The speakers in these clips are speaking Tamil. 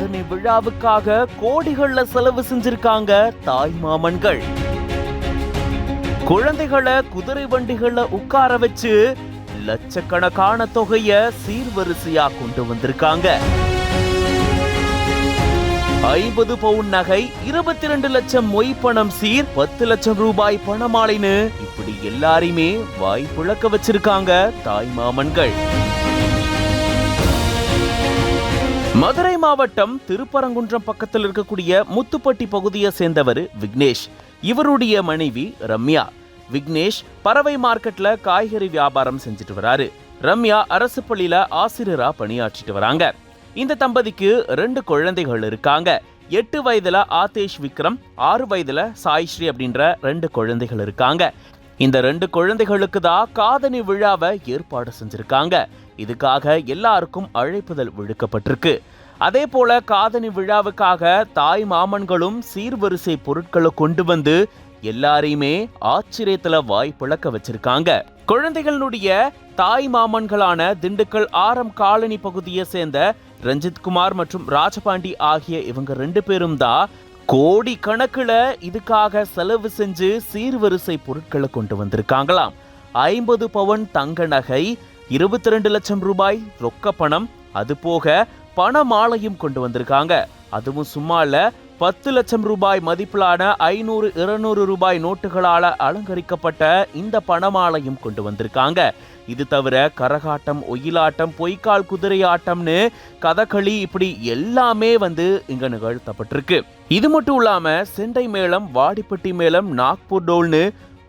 காதணி விழாவுக்காக கோடிகள்ல செலவு செஞ்சிருக்காங்க தாய் மாமன்கள். குழந்தைகளை குதிரை வண்டிகள்ல உட்கார வச்சு லட்சக்கணக்கான தொகைய சீர்வரிசையா கொண்டு வந்திருக்காங்க. ஐம்பது பவுன் நகை இருபத்தி ரெண்டு லட்சம் மொய் பணம் சீர் பத்து லட்சம் ரூபாய் பணமாலைன்னு இப்படி எல்லாரையுமே வாய் புழக்க வச்சிருக்காங்க தாய் மாமன்கள். மதுரை மாவட்டம் திருப்பரங்குன்றம் பக்கத்தில் இருக்கக்கூடிய முத்துப்பட்டி பகுதியை சேர்ந்தவர் விக்னேஷ். இவருடைய மனைவி ரம்யா. விக்னேஷ் பறவை மார்க்கெட்ல காய்கறி வியாபாரம் செஞ்சுட்டு வராரு. ரம்யா அரசு பள்ளியில ஆசிரியரா பணியாற்றிட்டு வராங்க. இந்த தம்பதிக்கு ரெண்டு குழந்தைகள் இருக்காங்க. எட்டு வயதுல ஆதேஷ் விக்ரம் ஆறு வயதுல சாய்ஸ்ரீ அப்படின்ற ரெண்டு குழந்தைகள் இருக்காங்க. இந்த ரெண்டு குழந்தைகளுக்கு தான் காதணி விழாவை ஏற்பாடு செஞ்சிருக்காங்க. இதுக்காக எல்லாருக்கும் அழைப்புதல் விடுக்கப்பட்டிருக்கு. அதே போல காதணி விழாவுக்காக தாய் மாமன்களும் சீர்வரிசை பொருட்களை கொண்டு வந்து எல்லாரையுமே ஆச்சரியத்துல வாய் பிளக்க வச்சிருக்காங்க. குழந்தைகளுடைய தாய் மாமன்களான திண்டுக்கல் ஆரம் காலனி பகுதியை சேர்ந்த ரஞ்சித் குமார் மற்றும் ராஜபாண்டி ஆகிய இவங்க ரெண்டு பேரும் தான் கோடி கணக்குல இதுக்காக செலவு செஞ்சு சீர்வரிசை பொருட்களை கொண்டு வந்திருக்காங்களாம். ஐம்பது பவன் தங்க நகை இருபத்தி ரெண்டு லட்சம் ரூபாய் ரொக்க பணம் அது போக பண மாலையும் கொண்டு வந்திருக்காங்க. அதுவும் சும்மா இல்ல பத்து லட்சம் ரூபாய் மதிப்பிலான ஐநூறு இருநூறு ரூபாய் நோட்டுகளால அலங்கரிக்கப்பட்ட இந்த பணமாலையும் கொண்டு வந்திருக்காங்க. இது தவிர கரகாட்டம் ஒயிலாட்டம் பொய்க்கால் குதிரை ஆட்டம்னு கதகளி இப்படி எல்லாமே வந்து இங்க நிகழ்த்தப்பட்டிருக்கு. இது மட்டும் இல்லாம செண்டை மேளம் வாடிப்பட்டி மேளம் நாக்பூர் டோல்னு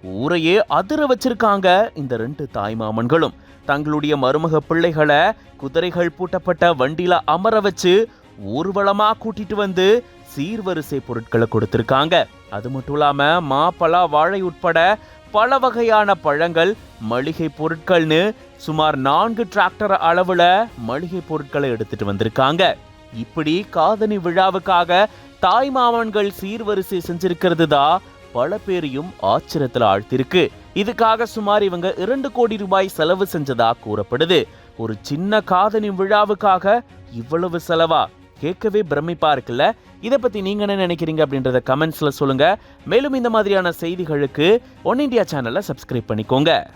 ஊரையே அதிர வச்சிருக்காங்க இந்த ரெண்டு தாய்மாமன்களும் தங்களுடைய மருமக பிள்ளைகளை குதிரைகள் பூட்டப்பட்ட வண்டியில அமர வச்சு ஊர்வலமா கூட்டிட்டு வந்து சீர்வரிசை பொருட்களை கொடுத்திருக்காங்க. அது மட்டும் இல்லாம மா வாழை உட்பட பல வகையான பழங்கள் மளிகை பொருட்கள்னு சுமார் நான்கு டிராக்டர் அளவுல மளிகை பொருட்களை எடுத்துட்டு வந்திருக்காங்க. இப்படி காதணி விழாவுக்காக தாய் மாமன்கள் சீர்வரிசை செஞ்சிருக்கிறது தான் பல பேரையும் ஆச்சரியத்துல ஆழ்த்திருக்கு இதுக்காக சுமார் இவங்க இரண்டு கோடி ரூபாய் செலவு செஞ்சதா கூறப்படுது. ஒரு சின்ன காதணி விழாவுக்காக இவ்வளவு செலவா? கேட்கவே பிரமிப்பா இருக்குல்ல? இதை பத்தி நீங்க என்ன நினைக்கிறீங்க அப்படின்றத கமெண்ட்ஸ்ல சொல்லுங்க. மேலும் இந்த மாதிரியான செய்திகளுக்கு ஒன் இந்தியா சேனலை சப்ஸ்கிரைப் பண்ணிக்கோங்க.